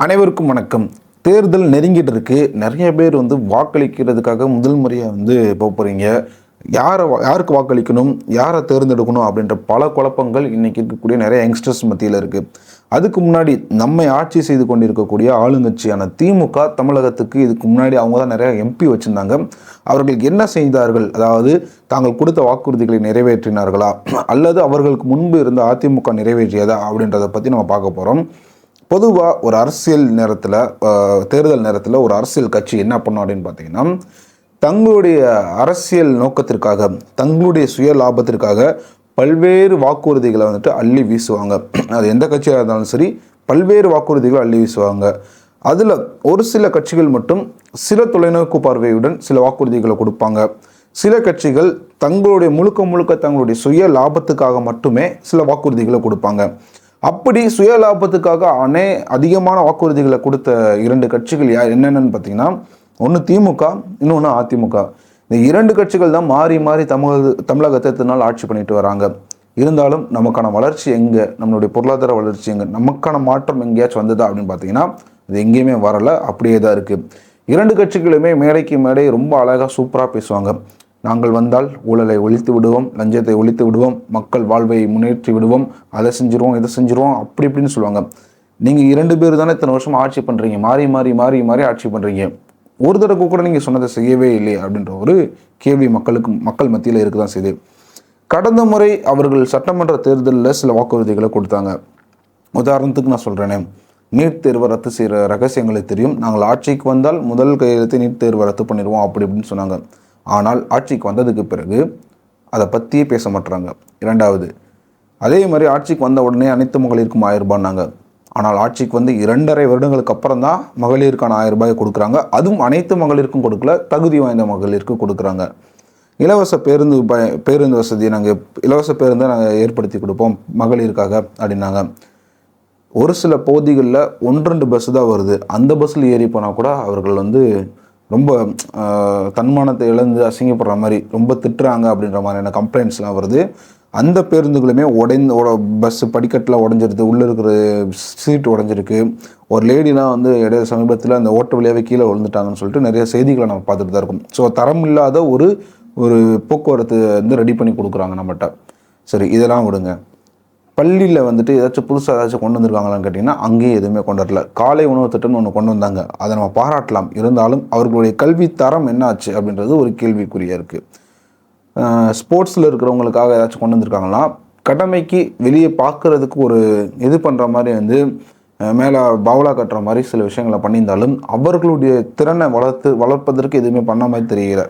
அனைவருக்கும் வணக்கம். தேர்தல் நெருங்கிட்டு இருக்கு. நிறைய பேர் வந்து வாக்களிக்கிறதுக்காக முதல் முறையாக வந்து போக போகிறீங்க யாரை வா- யாருக்கு வாக்களிக்கணும்? யாரை தேர்ந்தெடுக்கணும்? அப்படின்ற பல குழப்பங்கள் இன்றைக்கி இருக்கக்கூடிய நிறைய யங்ஸ்டர்ஸ் மத்தியில் இருக்குது அதுக்கு முன்னாடி நம்மை ஆட்சி செய்து கொண்டிருக்கக்கூடிய ஆளுங்கட்சியான திமுக தமிழகத்துக்கு இதுக்கு முன்னாடி அவங்க தான் நிறையா எம்பி வச்சுருந்தாங்க. அவர்கள் என்ன செய்தார்கள்? அதாவது தாங்கள் கொடுத்த வாக்குறுதிகளை நிறைவேற்றினார்களா? அல்லது அவர்களுக்கு முன்பு இருந்த அதிமுக நிறைவேற்றியதா? அப்படின்றத பற்றி நம்ம பார்க்க போகிறோம் பொதுவாக ஒரு அரசியல் நேரத்தில் தேர்தல் நேரத்தில் ஒரு அரசியல் கட்சி என்ன பண்ணும் அப்படின்னு பார்த்தீங்கன்னா தங்களுடைய அரசியல் நோக்கத்திற்காக தங்களுடைய சுய லாபத்திற்காக பல்வேறு வாக்குறுதிகளை வந்துட்டு அள்ளி வீசுவாங்க. அது எந்த கட்சியாக இருந்தாலும் சரி பல்வேறு வாக்குறுதிகளை அள்ளி வீசுவாங்க. அதில் ஒரு சில கட்சிகள் மட்டும் சில தொலைநோக்கு பார்வையுடன் சில வாக்குறுதிகளை கொடுப்பாங்க. சில கட்சிகள் தங்களுடைய முழுக்க முழுக்க தங்களுடைய சுய லாபத்துக்காக மட்டுமே சில வாக்குறுதிகளை கொடுப்பாங்க. அப்படி சுய லாபத்துக்காக அனே அதிகமான வாக்குறுதிகளை கொடுத்த இரண்டு கட்சிகள் யார் என்னென்னு பார்த்தீங்கன்னா ஒன்று திமுக இன்னொன்று அதிமுக. இந்த இரண்டு கட்சிகள் தான் மாறி மாறி தமிழக தமிழகத்தை இத்தனை நாள் ஆட்சி பண்ணிட்டு வராங்க. இருந்தாலும் நமக்கான வளர்ச்சி எங்கே? நம்மளுடைய பொருளாதார வளர்ச்சி எங்கே? நமக்கான மாற்றம் எங்கேயாச்சும் வந்ததா அப்படின்னு பார்த்தீங்கன்னா இது எங்கேயுமே வரல. அப்படியே தான் இருக்குது இரண்டு கட்சிகளுமே மேடைக்கு மேடை ரொம்ப அழகாக சூப்பராக பேசுவாங்க. நாங்கள் வந்தால் ஊழலை ஒழித்து விடுவோம் லஞ்சத்தை ஒழித்து விடுவோம் மக்கள் வாழ்வை முன்னேற்றி விடுவோம் அதை செஞ்சிருவோம் இதை செஞ்சிருவோம் அப்படி இப்படின்னு சொல்லுவாங்க. நீங்கள் இரண்டு பேர் தானே இத்தனை வருஷம் ஆட்சி பண்ணுறீங்க மாறி மாறி மாறி மாறி ஆட்சி பண்ணுறீங்க ஒரு தடவை கூட நீங்கள் சொன்னதை செய்யவே இல்லை அப்படின்ற ஒரு கேள்வி மக்களுக்கு மக்கள் மத்தியில் இருக்க தான் செய்யுது. கடந்த முறை அவர்கள் சட்டமன்ற தேர்தலில் சில வாக்குறுதிகளை கொடுத்தாங்க. உதாரணத்துக்கு நான் சொல்கிறேனே நீட் தேர்வை ரத்து செய்கிற ரகசியங்களை தெரியும். நாங்கள் ஆட்சிக்கு வந்தால் முதல் கையெழுத்து நீட் தேர்வை ரத்து பண்ணிடுவோம் அப்படி இப்படின்னு சொன்னாங்க. ஆனால் ஆட்சிக்கு வந்ததுக்கு பிறகு அதை பற்றியே பேச மாட்டுறாங்க இரண்டாவது அதே மாதிரி ஆட்சிக்கு வந்த உடனே அனைத்து மகளிருக்கும் ஆயிரம் ரூபான்னாங்க ஆனால் ஆட்சிக்கு வந்து இரண்டரை வருடங்களுக்கு அப்புறம் தான் மகளிருக்கான ஆயிரம் ரூபாயை கொடுக்குறாங்க. அதுவும் அனைத்து மகளிருக்கும் கொடுக்கல தகுதி வாய்ந்த மகளிருக்கு கொடுக்குறாங்க. இலவச பேருந்து ப பேருந்து வசதியை நாங்கள் இலவச பேருந்தை நாங்கள் ஏற்படுத்தி கொடுப்போம் மகளிருக்காக அப்படின்னாங்க. ஒரு சில பகுதிகளில் ஒன்று ரெண்டு பஸ் தான் வருது. அந்த பஸ்ஸில் ஏறி போனால் கூட அவர்கள் வந்து ரொம்ப தன்மானத்தை இழந்து அசிங்கப்படுற மாதிரி ரொம்ப திட்டுறாங்க அப்படின்ற மாதிரியான கம்ப்ளைண்ட்ஸ்லாம் வருது. அந்த பேருந்துகளுமே உடைந்து பஸ் படிக்கட்டில் உடஞ்சிருது உள்ளே இருக்கிற சீட் உடஞ்சிருக்கு. ஒரு லேடிலாம் வந்து இடையில சமீபத்தில் அந்த ஓட்ட வழியாகவே கீழே விழுந்துட்டாங்கன்னு சொல்லிட்டு நிறைய செய்திகளை நம்ம பார்த்துட்டு தான் இருக்கும். ஸோ தரம் இல்லாத ஒரு ஒரு போக்குவரத்து வந்து ரெடி பண்ணி கொடுக்குறாங்க நம்மகிட்ட. சரி இதெல்லாம் விடுங்க. பள்ளியில் வந்துட்டு ஏதாச்சும் புதுசாக ஏதாச்சும் கொண்டு வந்திருக்காங்களான்னு கேட்டிங்கன்னா அங்கேயும் எதுவுமே கொண்டு வரல. காலை உணவு திட்டம்னு ஒன்று கொண்டு வந்தாங்க. அதை நம்ம பாராட்டலாம். இருந்தாலும் அவர்களுடைய கல்வி தரம் என்னாச்சு அப்படின்றது ஒரு கேள்விக்குறியாக இருக்குது ஸ்போர்ட்ஸில் இருக்கிறவங்களுக்காக ஏதாச்சும் கொண்டு வந்திருக்காங்கன்னா கடமைக்கு வெளியே பார்க்குறதுக்கு ஒரு இது பண்ணுற மாதிரி வந்து மேலே பவுலா கட்டுற மாதிரி சில விஷயங்களை பண்ணியிருந்தாலும் அவர்களுடைய திறனை வளர்த்து வளர்ப்பதற்கு எதுவுமே பண்ண மாதிரி தெரியல.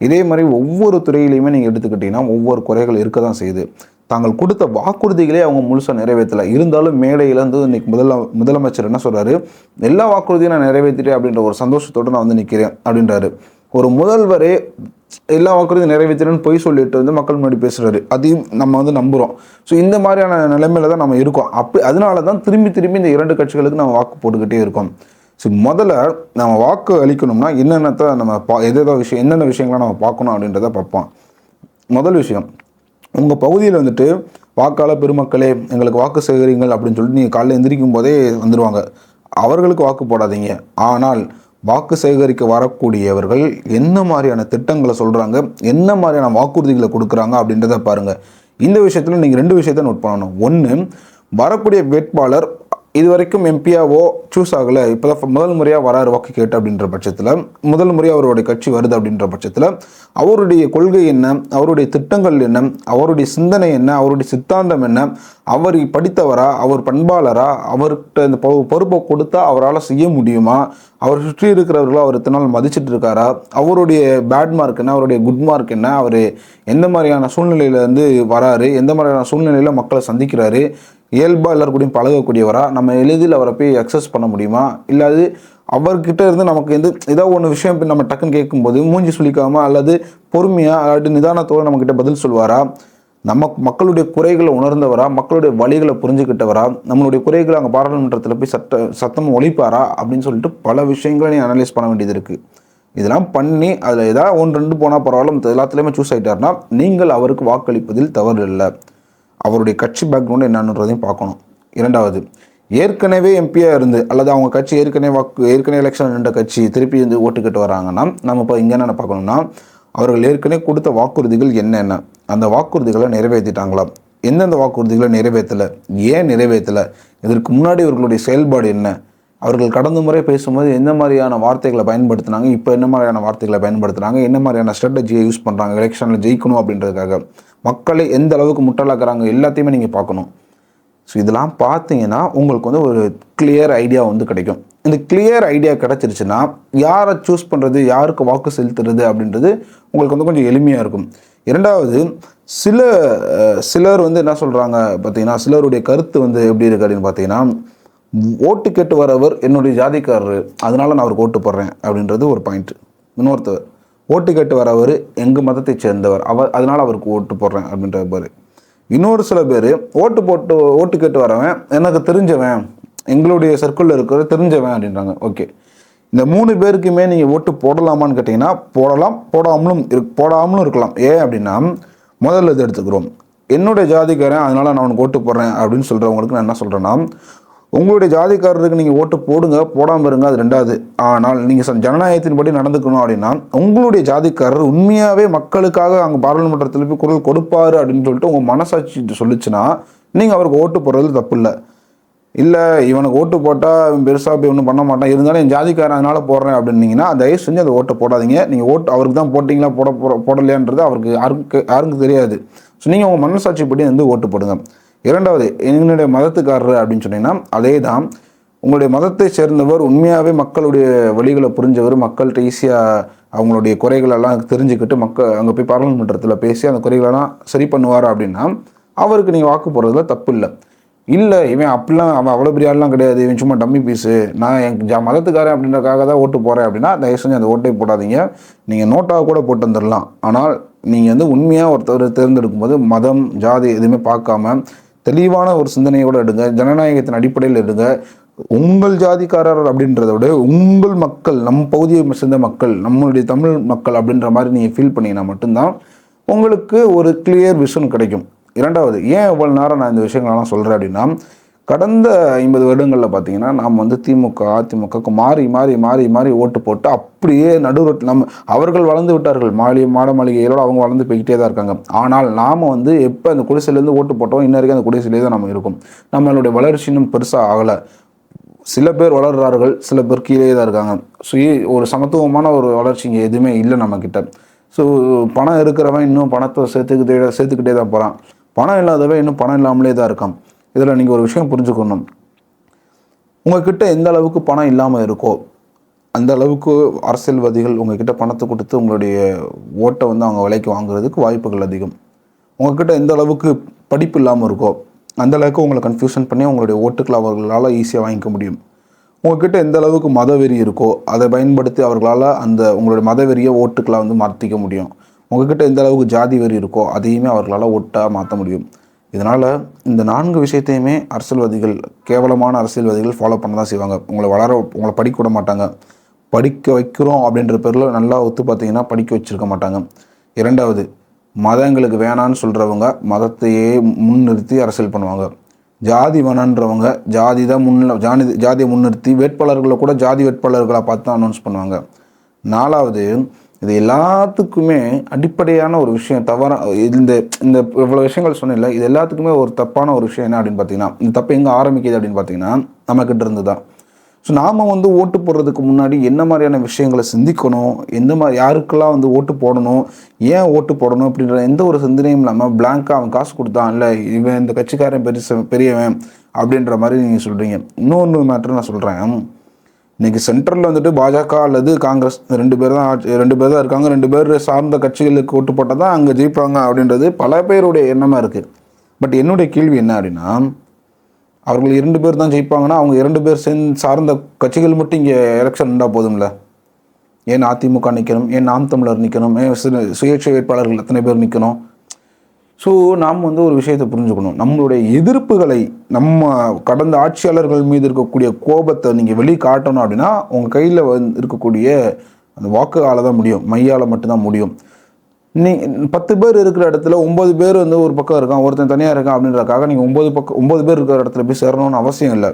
இதே மாதிரி ஒவ்வொரு துறையிலையுமே நீங்கள் எடுத்துக்கிட்டிங்கன்னா ஒவ்வொரு குறைகள் இருக்க தான் செய்யுது. தாங்கள் கொடுத்த வாக்குறுதிகளே அவங்க முழுசாக நிறைவேற்றலை. இருந்தாலும் மேடையிலேருந்து வந்து இன்னைக்கு முதல முதலமைச்சர் என்ன சொல்கிறாரு எல்லா வாக்குறுதியும் நான் நிறைவேற்றிட்டேன் அப்படின்ற ஒரு சந்தோஷத்தோடு நான் வந்து நிற்கிறேன் அப்படின்றாரு. ஒரு முதல்வரே எல்லா வாக்குறுதியும் நிறைவேற்றணும்னு பொய் சொல்லிட்டு வந்து மக்கள் முன்னாடி பேசுகிறாரு அதையும் நம்ம வந்து நம்புகிறோம் ஸோ இந்த மாதிரியான நிலைமையில தான் நம்ம இருக்கோம். அப்போ அதனால தான் திரும்பி திரும்பி இந்த இரண்டு கட்சிகளுக்கு நம்ம வாக்கு போட்டுக்கிட்டே இருக்கோம். ஸோ முதல்ல நம்ம வாக்கு அளிக்கணும்னா என்னென்னத்தை நம்ம பா எதோ விஷயம் என்னென்ன விஷயங்களை நம்ம பார்க்கணும் அப்படின்றத பார்ப்போம். முதல் விஷயம் உங்கள் பகுதியில் வந்துட்டு வாக்காளர் பெருமக்களே எங்களுக்கு வாக்கு சேகரிங்கள் அப்படின்னு சொல்லிட்டு நீங்கள் காலையில் எந்திரிக்கும் போதே வந்துடுவாங்க அவர்களுக்கு வாக்கு போடாதீங்க. ஆனால் வாக்கு சேகரிக்க வரக்கூடியவர்கள் என்ன மாதிரியான திட்டங்களை சொல்கிறாங்க என்ன மாதிரியான வாக்குறுதிகளை கொடுக்குறாங்க அப்படின்றத பாருங்கள் இந்த விஷயத்தில் நீங்கள் ரெண்டு விஷயத்த நோட் பண்ணணும். ஒன்று வரக்கூடிய வேட்பாளர் இது வரைக்கும் எம்பியாவோ சூஸ் ஆகலை. இப்போ தான் முதல் முறையாக வராரு வாக்கு கேட்டு அப்படின்ற பட்சத்தில். முதல் முறையாக அவருடைய கட்சி வருது அப்படின்ற பட்சத்தில். அவருடைய கொள்கை என்ன? அவருடைய திட்டங்கள் என்ன? அவருடைய சிந்தனை என்ன? அவருடைய சித்தாந்தம் என்ன? அவர் படித்தவரா? அவர் பண்பாளரா? அவர்கிட்ட இந்த பொ- பொறுப்பை கொடுத்தா அவரால் செய்ய முடியுமா? அவர் சுற்றி இருக்கிறவர்களும் அவர் இத்தனை நாள் மதிச்சுட்டு இருக்காரா? அவருடைய பேட் மார்க் என்ன? அவருடைய குட் மார்க் என்ன? அவர் எந்த மாதிரியான சூழ்நிலையில வந்து வராரு? எந்த மாதிரியான சூழ்நிலையில் மக்களை சந்திக்கிறாரு? இயல்பாக எல்லாருக்கூடையும் பழகக்கூடியவரா? நம்ம எளிதில் அவரை போய் அக்சஸ் பண்ண முடியுமா? இல்லாது அவர்கிட்ட இருந்து நமக்கு வந்து ஏதோ ஒன்று விஷயம் நம்ம டக்குன்னு கேட்கும்போது மூஞ்சி சுளிக்காம அல்லது பொறுமையாக அல்லாட்டி நிதானத்தோடு நம்மக்கிட்ட பதில் சொல்வாரா? நம்ம மக்களுடைய குறைகளை உணர்ந்தவரா மக்களுடைய வழிகளை புரிஞ்சுக்கிட்டவரா நம்மளுடைய குறைகளை அங்கே பாராளுமன்றத்தில் போய் சட்ட சத்தம் ஒழிப்பாரா அப்படின்னு சொல்லிட்டு பல விஷயங்களை நீ அனலைஸ் பண்ண வேண்டியது இருக்குது இதெல்லாம் பண்ணி அதில் ஏதாவது ஒன்று ரெண்டு போனால் பரவாயில்ல மற்ற எல்லாத்துலேயுமே சூஸ் ஆகிட்டாருன்னா நீங்கள் அவருக்கு வாக்களிப்பதில் தவறு இல்லை. அவருடைய கட்சி பேக்ரவுண்ட் என்னன்றதையும் பார்க்கணும். இரண்டாவது ஏற்கனவே எம்பியாக இருந்து அல்லது அவங்க கட்சி ஏற்கனவே வாக்கு ஏற்கனவே எலெக்ஷன் நின்ற கட்சி திருப்பி வந்து ஓட்டுக்கிட்டு வராங்கன்னா நம்ம இப்போ இங்கே என்ன பார்க்கணும்னா அவர்கள் ஏற்கனவே கொடுத்த வாக்குறுதிகள் என்னென்ன? அந்த வாக்குறுதிகளை நிறைவேற்றிட்டாங்களா எந்தெந்த வாக்குறுதிகளை நிறைவேற்றலை? ஏன் நிறைவேற்றலை? இதற்கு முன்னாடி இவர்களுடைய செயல்பாடு என்ன? அவர்கள் கடந்த முறை பேசும்போது எந்த மாதிரியான வார்த்தைகளை பயன்படுத்தினாங்க? இப்போ என்ன மாதிரியான வார்த்தைகளை பயன்படுத்துகிறாங்க என்ன மாதிரியான ஸ்ட்ராட்டஜியை யூஸ் பண்ணுறாங்க எலெக்ஷனில் ஜெயிக்கணும் அப்படின்றதுக்காக. மக்களை எந்த அளவுக்கு முட்டலாக்குறாங்க எல்லாத்தையுமே நீங்கள் பார்க்கணும். ஸோ இதெல்லாம் பார்த்தீங்கன்னா உங்களுக்கு வந்து ஒரு கிளியர் ஐடியா வந்து கிடைக்கும். இந்த கிளியர் ஐடியா கிடச்சிருச்சுன்னா யாரை சூஸ் பண்ணுறது யாருக்கு வாக்கு செலுத்துறது அப்படின்றது உங்களுக்கு வந்து கொஞ்சம் எளிமையாக இருக்கும். இரண்டாவது சில சிலர் வந்து என்ன சொல்கிறாங்க பார்த்தீங்கன்னா சிலருடைய கருத்து வந்து எப்படி இருக்கு அப்படின்னு பார்த்தீங்கன்னா ஓட்டு கேட்டு வரவர் என்னுடைய ஜாதிக்காரர் அதனால் நான் அவருக்கு ஓட்டு போடுறேன் அப்படின்றது ஒரு பாயிண்ட் இன்னொருத்தவர் ஓட்டு கேட்டு வரவர் எங்கள் மதத்தை சேர்ந்தவர் அவர் அதனால் அவருக்கு ஓட்டு போடுறேன் அப்படின்ற பாரு இன்னொரு சில பேர் ஓட்டு போட்டு ஓட்டு கேட்டு வரவன் எனக்கு தெரிஞ்சவன் எங்களுடைய சர்க்கிளில் இருக்கிற தெரிஞ்சவன் அப்படின்றாங்க. ஓகே இந்த மூணு பேருக்குமே நீங்கள் ஓட்டு போடலாமான்னு கேட்டிங்கன்னா போடலாம் போடாமலும் இரு போடாமலும் இருக்கலாம். ஏன் அப்படின்னா முதல்ல இது எடுத்துக்கிறோம். என்னுடைய ஜாதிக்காரன் அதனால் நான் அவனுக்கு ஓட்டு போடுறேன் அப்படின்னு சொல்கிறவங்களுக்கு நான் என்ன சொல்கிறேன்னா உங்களுடைய ஜாதிக்காரருக்கு நீங்கள் ஓட்டு போடுங்க போடாமல் இருங்க அது ரெண்டாவது. ஆனால் நீங்கள் ஜனநாயகத்தின்படி நடந்துக்கணும் அப்படின்னா உங்களுடைய ஜாதிக்காரர் உண்மையாகவே மக்களுக்காக அங்கே பாராளுமன்றத்தில் போய் குரல் கொடுப்பாரு அப்படின்னு சொல்லிட்டு உங்கள் மனசாட்சி சொல்லுச்சுன்னா நீங்கள் அவருக்கு ஓட்டு போடுறது தப்பு இல்லை. இல்லை இவனுக்கு ஓட்டு போட்டால் பெருசாக போய் ஒன்றும் பண்ண மாட்டான். இருந்தாலும் என் ஜாதிக்காரன் அதனால் போடுறேன் அப்படின்னீங்கன்னா தயவு செஞ்சு அந்த ஓட்டை போடாதீங்க. நீங்கள் ஓட்டு அவருக்கு தான் போட்டிங்களா போட போட போடலையான்றது அவருக்கு யாருக்கு யாருக்கும் தெரியாது. ஸோ நீங்கள் உங்கள் மனசாட்சிப்படி வந்து ஓட்டு போடுங்க. இரண்டாவது என்னுடைய மதத்துக்காரர் அப்படின்னு சொன்னீங்கன்னா அதே தான் உங்களுடைய மதத்தை சேர்ந்தவர் உண்மையாகவே மக்களுடைய வழிகளை புரிஞ்சவர் மக்கள்கிட்ட ஈஸியாக அவங்களுடைய குறைகளெல்லாம் தெரிஞ்சுக்கிட்டு மக்கள் அங்கே போய் பாராளுமன்றத்தில் பேசி அந்த குறைகளெல்லாம் சரி பண்ணுவார் அப்படின்னா அவருக்கு நீங்கள் வாக்கு போடுறதுல தப்பு இல்லை இல்லை இவன் அப்படிலாம் அவன் அவ்வளோ பெரிய ஆள்லாம் கிடையாது. இவன் சும்மா டம்மி பீஸு நான் என் ஜா மதத்துக்காரன் அப்படின்றக்காக தான் ஓட்டு போகிறேன் அப்படின்னா தயவு செஞ்சு அந்த ஓட்டை போடாதீங்க. நீங்கள் நோட்டாக கூட போட்டு வந்துடலாம் ஆனால் நீங்கள் வந்து உண்மையாக ஒருத்தர் தேர்ந்தெடுக்கும் போது மதம் ஜாதி எதுவுமே பார்க்காம தெளிவான ஒரு சிந்தனையோடு எடுங்க. ஜனநாயகத்தின் அடிப்படையில் எடுங்க. உங்கள் ஜாதிக்காரர் அப்படின்றத விட உங்கள் மக்கள் நம் பகுதியை சேர்ந்த மக்கள் நம்மளுடைய தமிழ் மக்கள் அப்படின்ற மாதிரி நீங்கள் ஃபீல் பண்ணிங்கன்னா மட்டும்தான் உங்களுக்கு ஒரு கிளியர் விஷன் கிடைக்கும். இரண்டாவது ஏன் இவ்வளோ நேரம் நான் இந்த விஷயங்களெல்லாம் சொல்கிறேன் அப்படின்னா கடந்த ஐம்பது வருடங்களில் பார்த்தீங்கன்னா நாம் வந்து திமுக அதிமுகக்கு மாறி மாறி மாறி மாறி ஓட்டு போட்டு அப்படியே நடுரோட்டில் நம்ம அவர்கள் வளர்ந்து விட்டார்கள். மாளி மாட மாளிகைகளோடு அவங்க வளர்ந்து போய்கிட்டே தான் இருக்காங்க. ஆனால் நாம் வந்து எப்போ அந்த குடிசையிலேருந்து ஓட்டு போட்டோம் இன்ன வரைக்கும் அந்த குடிசையிலே தான் நம்ம இருக்கும். நம்மளுடைய வளர்ச்சி இன்னும் பெருசாக ஆகலை. சில பேர் வளர்றார்கள் சில பேர் கீழே தான் இருக்காங்க. ஸோ ஒரு சமத்துவமான ஒரு வளர்ச்சி இங்கே எதுவுமே இல்லை நம்மக்கிட்ட ஸோ பணம் இருக்கிறவன் இன்னும் பணத்தை சேர்த்துக்கிட்டே சேர்த்துக்கிட்டே தான் போகிறான் பணம் இல்லாதவன் இன்னும் பணம் இல்லாமலே தான் இருக்கான். இதில் நீங்கள் ஒரு விஷயம் புரிஞ்சுக்கணும். உங்ககிட்ட எந்த அளவுக்கு பணம் இல்லாமல் இருக்கோ அந்த அளவுக்கு அரசியல்வாதிகள் உங்ககிட்ட பணத்தை கொடுத்து உங்களுடைய ஓட்டை வந்து அவங்க விலைக்கு வாங்குறதுக்கு வாய்ப்புகள் அதிகம். உங்ககிட்ட எந்த அளவுக்கு படிப்பு இல்லாமல் இருக்கோ அந்த அளவுக்கு உங்களை கன்ஃபியூஷன் பண்ணி உங்களுடைய ஓட்டுக்களை அவர்களால் ஈஸியாக வாங்கிக்க முடியும். உங்ககிட்ட எந்த அளவுக்கு மதவெறி இருக்கோ அதை பயன்படுத்தி அவர்களால் அந்த உங்களுடைய மதவெறியை ஓட்டுக்களை வந்து மாற்றிக்க முடியும். உங்ககிட்ட எந்த அளவுக்கு ஜாதி வரி இருக்கோ அதையுமே அவர்களால் ஒட்டாக மாற்ற முடியும். இதனால் இந்த நான்கு விஷயத்தையுமே அரசியல்வாதிகள் கேவலமான அரசியல்வாதிகள் ஃபாலோ பண்ண தான் செய்வாங்க. உங்களை வளர உங்களை படிக்க விட மாட்டாங்க. படிக்க வைக்கிறோம் அப்படின்ற பேரில் நல்லா ஒத்து பார்த்தீங்கன்னா படிக்க வச்சிருக்க மாட்டாங்க. இரண்டாவது மதங்களுக்கு வேணான்னு சொல்கிறவங்க மதத்தையே முன்னிறுத்தி அரசியல் பண்ணுவாங்க. ஜாதி வேணான்றவங்க ஜாதி தான் முன்ன ஜாதி ஜாதியை முன்னிறுத்தி வேட்பாளர்களை கூட ஜாதி வேட்பாளர்களை பார்த்து தான் அனௌன்ஸ் பண்ணுவாங்க. நாலாவது இது எல்லாத்துக்குமே அடிப்படையான ஒரு விஷயம் தவறாக இந்த இந்த இவ்வளோ விஷயங்கள் சொன்னில்ல இது எல்லாத்துக்குமே ஒரு தப்பான ஒரு விஷயம் என்ன அப்படின்னு பார்த்தீங்கன்னா இந்த தப்பு எங்கே ஆரம்பிக்குது அப்படின்னு பார்த்தீங்கன்னா நம்மக்கிட்ட இருந்து தான் ஸோ நாம் வந்து ஓட்டு போடுறதுக்கு முன்னாடி என்ன மாதிரியான விஷயங்களை சிந்திக்கணும் எந்த மாதிரி யாருக்கெல்லாம் வந்து ஓட்டு போடணும் ஏன் ஓட்டு போடணும் அப்படின்ற எந்த ஒரு சிந்தனையும் இல்லாமல் பிளாங்காக அவன் காசு கொடுத்தான் இல்லை இவன் இந்த கட்சிக்காரன் பெருச பெரியவன் அப்படின்ற மாதிரி நீங்கள் சொல்கிறீங்க இன்னொன்று மேட்ரு நான் சொல்கிறேன் இன்னைக்கு சென்ட்ரலில் வந்துட்டு பாஜக அல்லது காங்கிரஸ் ரெண்டு பேர் தான் ஆட்சி- ரெண்டு பேர் தான் இருக்காங்க. ரெண்டு பேர் சார்ந்த கட்சிகளுக்கு ஓட்டு போட்டால் தான் அங்கே ஜெயிப்பாங்க அப்படின்றது பல பேருடைய எண்ணமாக இருக்குது பட் என்னுடைய கேள்வி என்ன அப்படின்னா அவர்கள் இரண்டு பேர் தான் ஜெயிப்பாங்கன்னா அவங்க இரண்டு பேர் சேர்ந்து சார்ந்த கட்சிகள் மட்டும் இங்கே எலெக்ஷன் இருந்தால் போதும்ல? ஏன் அதிமுக நிற்கணும் ஏன் நாம் தமிழர் நிற்கணும் ஏன் சிறு- சுயேட்சை வேட்பாளர்கள் எத்தனை பேர் நிற்கணும் ஸோ நாம் வந்து ஒரு விஷயத்தை புரிஞ்சுக்கணும். நம்மளுடைய எதிர்ப்புகளை நம்ம கடந்த ஆட்சியாளர்கள் மீது இருக்கக்கூடிய கோபத்தை நீங்கள் வெளியே காட்டணும் அப்படின்னா உங்கள் கையில் வந்து இருக்கக்கூடிய அந்த வாக்குகால தான் முடியும். மையால் மட்டும்தான் முடியும். நீ பத்து பேர் இருக்கிற இடத்துல ஒம்பது பேர் வந்து ஒரு பக்கம் இருக்கான் ஒருத்தன் தனியாக இருக்கான் அப்படின்றதுக்காக நீங்கள் ஒம்பது பக்கம் ஒம்பது பேர் இருக்கிற இடத்துல போய் சேரணும்னு அவசியம் இல்லை.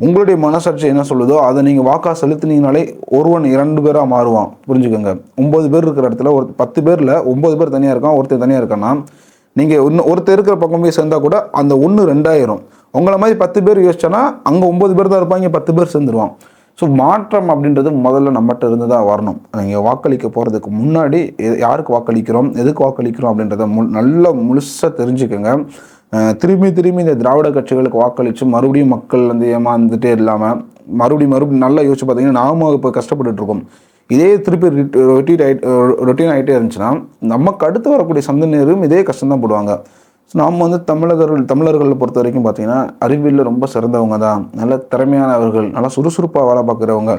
உங்களுடைய மனசாட்சி என்ன சொல்லுதோ அதை நீங்கள் வாக்காக செலுத்தினீங்கனாலே ஒருவன் இரண்டு பேராக மாறுவான். புரிஞ்சுக்கோங்க. ஒம்பது பேர் இருக்கிற இடத்துல ஒரு பத்து பேரில் ஒம்பது பேர் தனியாக இருக்கான் ஒருத்தர் தனியாக இருக்கான்னா நீங்கள் இன்னும் ஒருத்தர் இருக்கிற பக்கம் போய் சேர்ந்தா கூட அந்த ஒன்று ரெண்டாயிரம். உங்களை மாதிரி பத்து பேர் யோசிச்சோன்னா அங்கே ஒம்பது பேர் தான் இருப்பாங்க பத்து பேர் சேர்ந்துருவான். ஸோ மாற்றம் அப்படின்றது முதல்ல நம்மகிட்ட இருந்து தான் வரணும். நீங்கள் வாக்களிக்க போகிறதுக்கு முன்னாடி யாருக்கு வாக்களிக்கிறோம் எதுக்கு வாக்களிக்கிறோம் அப்படின்றத மு நல்லா முழுசாக தெரிஞ்சுக்கோங்க. திரும்பி திரும்பி இந்த திராவிட கட்சிகளுக்கு வாக்களித்து மறுபடியும் மக்கள் வந்து ஏமாந்துட்டே இல்லாமல் மறுபடியும் மறுபடியும் நல்லா யோசிச்சு பார்த்தீங்கன்னா நாம இப்போ கஷ்டப்பட்டுட்டுருப்போம் இதே திருப்பி ரொட்டீன் ஆகிட்டு ரொட்டீன் ஆகிட்டே இருந்துச்சுன்னா நமக்கு அடுத்து வரக்கூடிய சந்ததியினரும் இதே கஷ்டம் தான் போடுவாங்க. ஸோ நாம் வந்து தமிழர்கள் தமிழர்களை பொறுத்த வரைக்கும் பார்த்தீங்கன்னா அறிவியலில் ரொம்ப சிறந்தவங்க தான். நல்ல திறமையானவர்கள் நல்லா சுறுசுறுப்பாக வேலை பார்க்குறவங்க.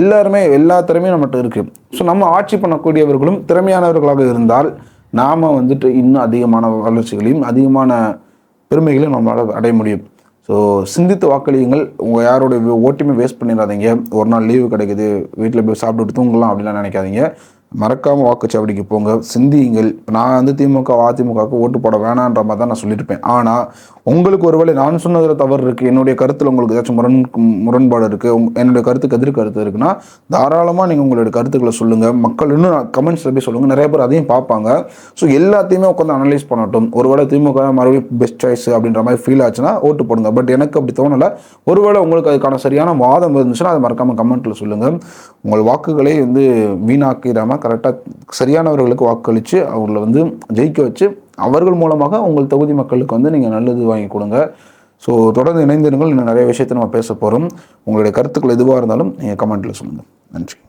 எல்லாருமே எல்லா திறமையும் நம்மகிட்ட இருக்குது ஸோ நம்ம ஆட்சி பண்ணக்கூடியவர்களும் திறமையானவர்களாக இருந்தால் நாம் வந்துட்டு இன்னும் அதிகமான வளர்ச்சிகளையும் அதிகமான பெருமைகளையும் நம்மளால் அடைய முடியும். ஸோ சிந்தித்து வாக்களியுங்கள். உங்கள் யாரோட ஓட்டுமே வேஸ்ட் பண்ணிடாதீங்க ஒரு நாள் லீவு கிடைக்குது. வீட்டில் போய் சாப்பிட்டுட்டு தூங்கலாம் அப்படிலாம் நினைக்காதீங்க. மறக்காமல் வாக்குச்சாவடிக்கு போங்க. சிந்தியுங்கள். இப்போ நான் வந்து திமுக அதிமுகவுக்கு ஓட்டு போட வேணான்ற மாதிரி தான் நான் சொல்லியிருப்பேன். ஆனால் உங்களுக்கு ஒருவேளை நான் சொன்னதில் தவறு இருக்குது என்னுடைய கருத்தில் உங்களுக்கு ஏதாச்சும் முரண் முரண்பாடு இருக்குது உங் என்னுடைய கருத்துக்கு எதிர் கருத்து இருக்குன்னா தாராளமாக நீங்கள் உங்களுடைய கருத்துக்களை சொல்லுங்கள் மக்கள் இன்னும் கமெண்ட்ஸில் போய் சொல்லுங்கள் நிறைய பேர் அதையும் பார்ப்பாங்க. ஸோ எல்லாத்தையுமே உட்காந்து அனலைஸ் பண்ணட்டும். ஒருவேளை திமுக மறுபடியும் பெஸ்ட் சாய்ஸ் அப்படின்ற மாதிரி ஃபீல் ஆச்சுன்னா ஓட்டு போடுங்க. பட் எனக்கு அப்படி தோணலை. ஒருவேளை உங்களுக்கு அதுக்கான சரியான வாதம் இருந்துச்சுன்னா அதை மறக்காமல் கமெண்ட்டில் சொல்லுங்கள் உங்கள் வாக்குகளை வந்து வீணாக்கிடாமல் கரெக்டாக சரியானவர்களுக்கு வாக்களித்து அவங்கள வந்து ஜெயிக்க வச்சு அவர்கள் மூலமாக உங்கள் தொகுதி மக்களுக்கு வந்து நீங்கள் நல்லது வாங்கி கொடுங்க. ஸோ தொடர்ந்து இணைந்திருங்கள். இன்னும் நிறைய விஷயத்தை நம்ம பேச போகிறோம் உங்களுடைய கருத்துக்கள் எதுவாக இருந்தாலும் நீங்கள் கமெண்ட்டில் சொல்லுங்கள் நன்றி.